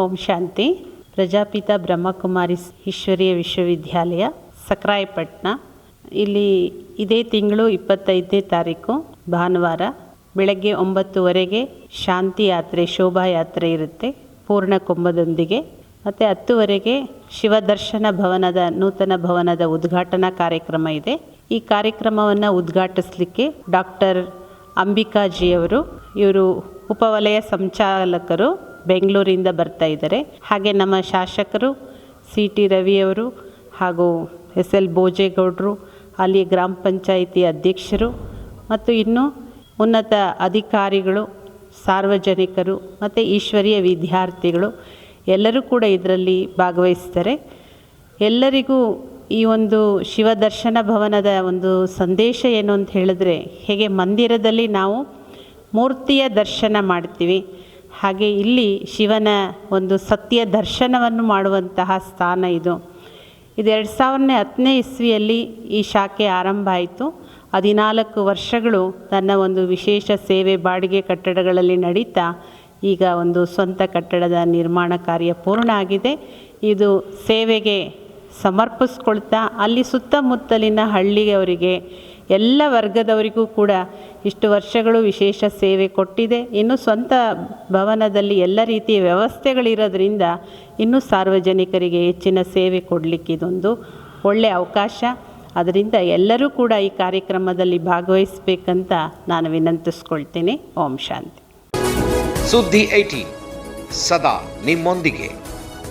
ಓಂ ಶಾಂತಿ. ಪ್ರಜಾಪಿತ ಬ್ರಹ್ಮಕುಮಾರಿ ಈಶ್ವರೀಯ ವಿಶ್ವವಿದ್ಯಾಲಯ ಸಕ್ರಾಯಪಟ್ಟಣ ಇಲ್ಲಿ ಇದೇ ತಿಂಗಳು ಇಪ್ಪತ್ತೈದನೇ ತಾರೀಕು, ಭಾನುವಾರ ಬೆಳಗ್ಗೆ ಒಂಬತ್ತುವರೆಗೆ ಶಾಂತಿ ಯಾತ್ರೆ ಶೋಭಾಯಾತ್ರೆ ಇರುತ್ತೆ, ಪೂರ್ಣ ಕುಂಭದೊಂದಿಗೆ. ಮತ್ತು ಹತ್ತುವರೆಗೆ ಶಿವದರ್ಶನ ಭವನದ, ನೂತನ ಭವನದ ಉದ್ಘಾಟನಾ ಕಾರ್ಯಕ್ರಮ ಇದೆ. ಈ ಕಾರ್ಯಕ್ರಮವನ್ನು ಉದ್ಘಾಟಿಸಲಿಕ್ಕೆ ಡಾಕ್ಟರ್ ಅಂಬಿಕಾಜಿಯವರು, ಇವರು ಉಪವಲಯ ಸಂಚಾಲಕರು ಬೆಂಗಳೂರಿಂದ ಬರ್ತಾ ಇದ್ದಾರೆ. ಹಾಗೆ ನಮ್ಮ ಶಾಸಕರು ಸಿ ಟಿ ರವಿಯವರು ಹಾಗೂ ಎಸ್ ಎಲ್ ಭೋಜೇಗೌಡರು ಅಲ್ಲಿ ಗ್ರಾಮ ಪಂಚಾಯಿತಿ ಅಧ್ಯಕ್ಷರು ಮತ್ತು ಇನ್ನು ಉನ್ನತ ಅಧಿಕಾರಿಗಳು, ಸಾರ್ವಜನಿಕರು ಮತ್ತು ಈಶ್ವರೀಯ ವಿದ್ಯಾರ್ಥಿಗಳು ಎಲ್ಲರೂ ಕೂಡ ಇದರಲ್ಲಿ ಭಾಗವಹಿಸ್ತಾರೆ ಎಲ್ಲರಿಗೂ ಈ ಒಂದು ಶಿವದರ್ಶನ ಭವನದ ಒಂದು ಸಂದೇಶ ಏನು ಅಂತ ಹೇಳಿದ್ರೆ, ಹೇಗೆ ಮಂದಿರದಲ್ಲಿ ನಾವು ಮೂರ್ತಿಯ ದರ್ಶನ ಮಾಡ್ತೀವಿ. ಹಾಗೆ ಇಲ್ಲಿ ಶಿವನ ಒಂದು ಸತ್ಯ ದರ್ಶನವನ್ನು ಮಾಡುವಂತಹ ಸ್ಥಾನ ಇದು. ಇದು ಎರಡು ಸಾವಿರನೇ ಹತ್ತನೇ ಇಸ್ವಿಯಲ್ಲಿ ಈ ಶಾಖೆ ಆರಂಭ ಆಯಿತು. ಹದಿನಾಲ್ಕು ವರ್ಷಗಳು ತನ್ನ ಒಂದು ವಿಶೇಷ ಸೇವೆ ಬಾಡಿಗೆ ಕಟ್ಟಡಗಳಲ್ಲಿ ನಡೀತಾ ಈಗ ಒಂದು ಸ್ವಂತ ಕಟ್ಟಡದ ನಿರ್ಮಾಣ ಕಾರ್ಯ ಪೂರ್ಣ ಆಗಿದೆ. ಇದು ಸೇವೆಗೆ ಸಮರ್ಪಿಸ್ಕೊಳ್ತಾ ಅಲ್ಲಿ ಸುತ್ತಮುತ್ತಲಿನ ಹಳ್ಳಿಯವರಿಗೆ, ಎಲ್ಲ ವರ್ಗದವರಿಗೂ ಕೂಡ ಇಷ್ಟು ವರ್ಷಗಳು ವಿಶೇಷ ಸೇವೆ ಕೊಟ್ಟಿದೆ. ಇನ್ನು ಸ್ವಂತ ಭವನದಲ್ಲಿ ಎಲ್ಲ ರೀತಿಯ ವ್ಯವಸ್ಥೆಗಳಿರೋದ್ರಿಂದ ಇನ್ನೂ ಸಾರ್ವಜನಿಕರಿಗೆ ಹೆಚ್ಚಿನ ಸೇವೆ ಕೊಡಲಿಕ್ಕೆ ಇದೊಂದು ಒಳ್ಳೆಯ ಅವಕಾಶ. ಅದರಿಂದ ಎಲ್ಲರೂ ಕೂಡ ಈ ಕಾರ್ಯಕ್ರಮದಲ್ಲಿ ಭಾಗವಹಿಸಬೇಕಂತ ನಾನು ವಿನಂತಿಸ್ಕೊಳ್ತೀನಿ. ಓಂ ಶಾಂತಿ. ಸುದ್ದಿ ಐಟಿ ಸದಾ ನಿಮ್ಮೊಂದಿಗೆ.